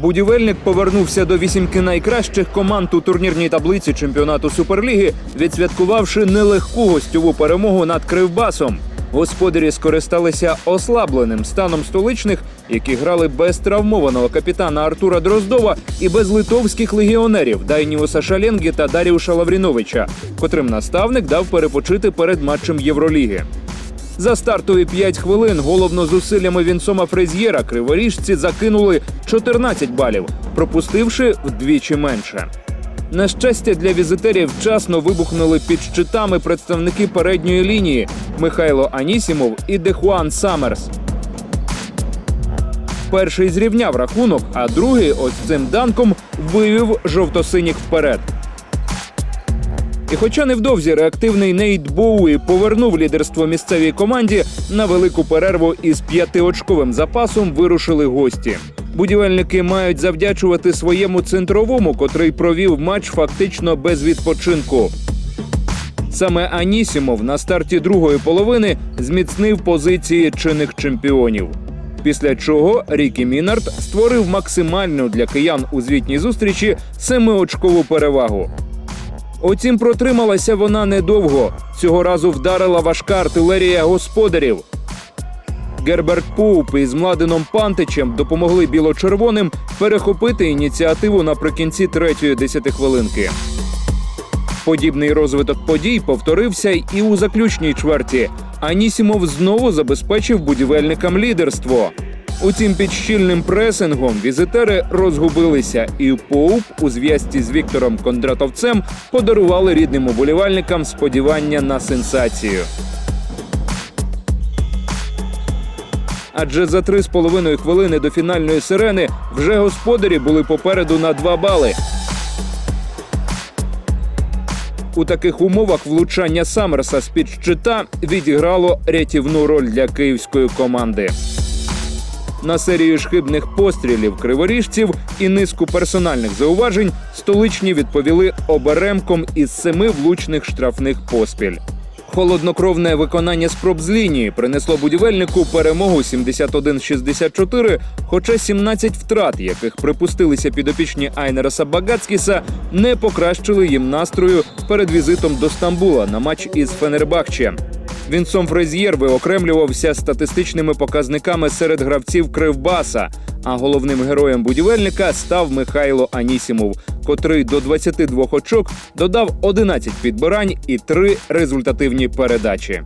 Будівельник повернувся до вісімки найкращих команд у турнірній таблиці чемпіонату Суперліги, відсвяткувавши нелегку гостьову перемогу над Кривбасом. Господарі скористалися ослабленим станом столичних, які грали без травмованого капітана Артура Дроздова і без литовських легіонерів Дайніуса Шаленгі та Даріуша Лавріновича, котрим наставник дав перепочити перед матчем Євроліги. За стартові 5 хвилин головно зусиллями Вінсома Фрезєра криворіжці закинули 14 балів, пропустивши вдвічі менше. На щастя, для візитерів вчасно вибухнули під щитами представники передньої лінії Михайло Анісімов і Дехуан Саммерс. Перший зрівняв рахунок, а другий ось цим данком вивів жовто-синіх вперед. І хоча невдовзі реактивний Нейт Боуї повернув лідерство місцевій команді, на велику перерву із п'ятиочковим запасом вирушили гості. Будівельники мають завдячувати своєму центровому, котрий провів матч фактично без відпочинку. Саме Анісімов на старті другої половини зміцнив позиції чинних чемпіонів. Після чого Рікі Мінард створив максимальну для киян у звітній зустрічі семиочкову перевагу. Утім, протрималася вона недовго. Цього разу вдарила важка артилерія господарів. Герберт Поуп із Младеном Пантичем допомогли біло-червоним перехопити ініціативу наприкінці третьої десятихвилинки. Подібний розвиток подій повторився і у заключній чверті. Анісімов знову забезпечив будівельникам лідерство. Утім, під щільним пресингом візитери розгубилися, і Поуп у зв'язці з Віктором Кондратовцем подарували рідним уболівальникам сподівання на сенсацію. Адже за три з половиною хвилини до фінальної сирени вже господарі були попереду на два бали. У таких умовах влучання Саммерса з під щита відіграло рятівну роль для київської команди. На серію ж хибних пострілів криворіжців і низку персональних зауважень столичні відповіли оберемком із семи влучних штрафних поспіль. Холоднокровне виконання спроб з лінії принесло будівельнику перемогу 71-64, хоча 17 втрат, яких припустилися підопічні Айнераса Багацкіса, не покращили їм настрою перед візитом до Стамбула на матч із Фенербахче. Вінсом Фрезєр виокремлювався статистичними показниками серед гравців Кривбаса. А головним героєм будівельника став Михайло Анісімов, котрий до 22 очок додав 11 підбирань і 3 результативні передачі.